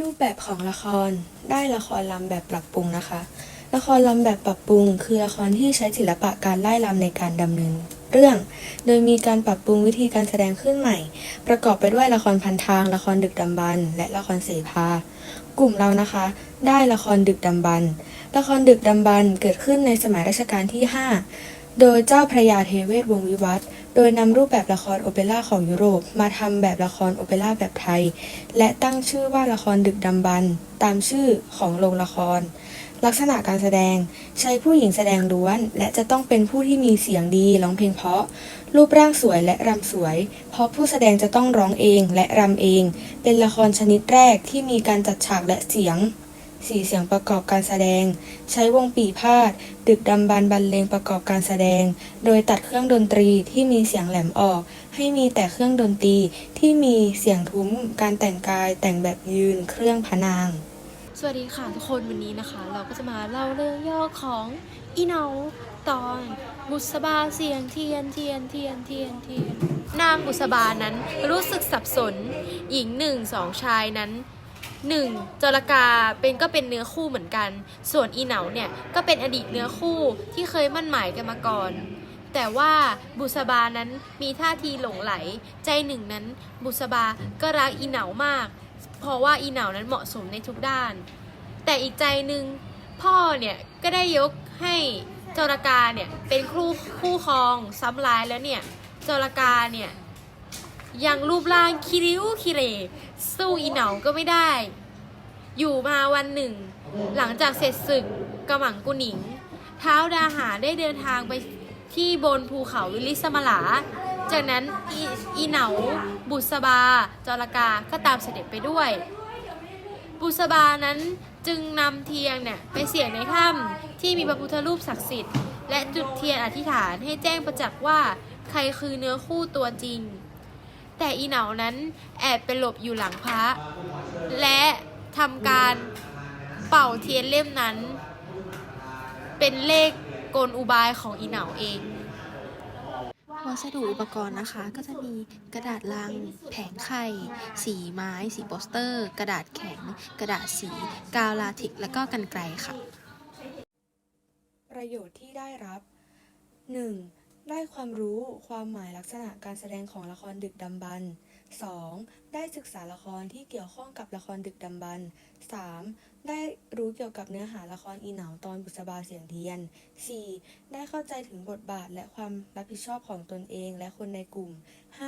รูปแบบของละครได้ละครลำแบบปรับปรุงนะคะ ละครลำแบบปรับปรุง คือละครที่ใช้ศิลปะการไล่ลำในการดำเนินเรื่อง โดยมีการปรับปรุงวิธีการแสดงขึ้นใหม่ ประกอบไปด้วยละครพันทาง ละครดึกดำบรรพ์และละครเสภากลุ่มเรานะคะ ได้ละครดึกดำบรรพ์ละครดึกดำบรรพ์เกิดขึ้นในสมัยรัชกาลที่ 5 โดยเจ้าพระยาเทเวศวงวิวัฒน์โดยนำรูปแบบละครโอเปร่าของยุโรปมาทำแบบละครโอเปร่าแบบไทย และตั้งชื่อว่าละครดึกดำบรรตามชื่อของโรงละคร ลักษณะการแสดงใช้ผู้หญิงแสดงล้วน และจะต้องเป็นผู้ที่มีเสียงดีร้องเพลงเพราะ รูปร่างสวยและรำสวย เพราะผู้แสดงจะต้องร้องเองและรำเอง เป็นละครชนิดแรกที่มีการจัดฉากและเสียง สีเสียงประกอบการแสดง ใช้วงปีพาด ดึกดำบรรพ์บรรเลงประกอบการแสดง โดยตัดเครื่องดนตรีที่มีเสียงแหลมออก ให้มีแต่เครื่องดนตรีที่มีเสียงทุ้ม การแต่งกาย แต่งแบบยืน เครื่องพนาง สวัสดีค่ะทุกคนวันนี้นะคะ เราก็จะมาเล่าเรื่องย่อของอีเนาตอนบุษบาเสียงเทียนเทียนเทียนเทียนเทียนนางบุษบานั้นรู้สึกสับสน หญิงหนึ่งสองชายนั้น หนึ่งจรกาเป็นก็เป็นเนื้อคู่เหมือนกัน ส่วนอีเหนาเนี่ยก็เป็นอดีตเนื้อคู่ที่เคยมั่นหมายกันมาก่อน แต่ว่าบุษบานั้นมีท่าทีหลงไหล ใจหนึ่งนั้น บุษบาก็รักอีเหนามาก เพราะว่าอีเหนานั้นเหมาะสมในทุกด้าน แต่อีกใจหนึ่งพ่อเนี่ยก็ได้ยกให้จรกาเนี่ยเป็นคู่คู่ครองซ้ำร้ายแล้วเนี่ยจรกาเนี่ย ยังรูปร่างคิริ้วคิเรสู้อีเหนาก็ไม่ได้ อยู่มาวันหนึ่ง หลังจากเสร็จศึกกระหม่งกุหนิง เท้าดาหาได้เดินทางไปที่บนภูเขาวิลิสมาลา จากนั้นอีอีเหนาบุษบา จรกาก็ตามเสด็จไปด้วย บุษบานั้นจึงนำเทียนเนี่ยไปเสี่ยงในถ้ำที่มีพระพุทธรูปศักดิ์สิทธิ์และจุดเทียนอธิษฐานให้แจ้งประจักษ์ว่า ใครคือเนื้อคู่ตัวจริง แต่อีเหนานั้นแอบไปหลบอยู่หลังพระ และทำการเป่าเทียนเล่มนั้น เป็นเลขกลอุบายของอีเหนาเองวัสดุอุปกรณ์นะคะก็จะมีกระดาษลัง แผงไข่ สีไม้ สีโปสเตอร์ กระดาษแข็ง กระดาษสี กาวลาทิกและก็กันไกรค่ะ ประโยชน์ที่ได้รับ 1. ได้ความรู้ความหมายลักษณะการแสดงของละครดึกดำบรรพ์ 2. ได้ศึกษาละครที่เกี่ยวข้องกับละครดึกดำบรรพ์ 3. ได้รู้เกี่ยวกับเนื้อหาละครอีเหนาตอนบุษบาเสียงเทียน 4. ได้เข้าใจถึงบทบาทและความรับผิดชอบของตนเองและคนในกลุ่ม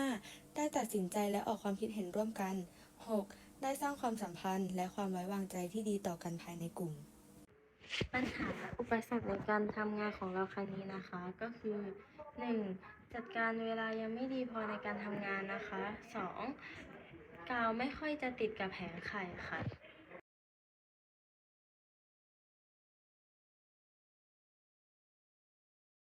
5. ได้ตัดสินใจและออกความคิดเห็นร่วมกัน 6. ได้สร้างความสัมพันธ์และความไว้วางใจที่ดีต่อกันภายในกลุ่ม ปัญหาอุปสรรคในการทำงานของเราครั้งนี้นะคะ ก็คือ 1. จัดการเวลายังไม่ดีพอในการทำงานนะคะ 2. กาวไม่ค่อยจะติดกับแผงไข่ค่ะ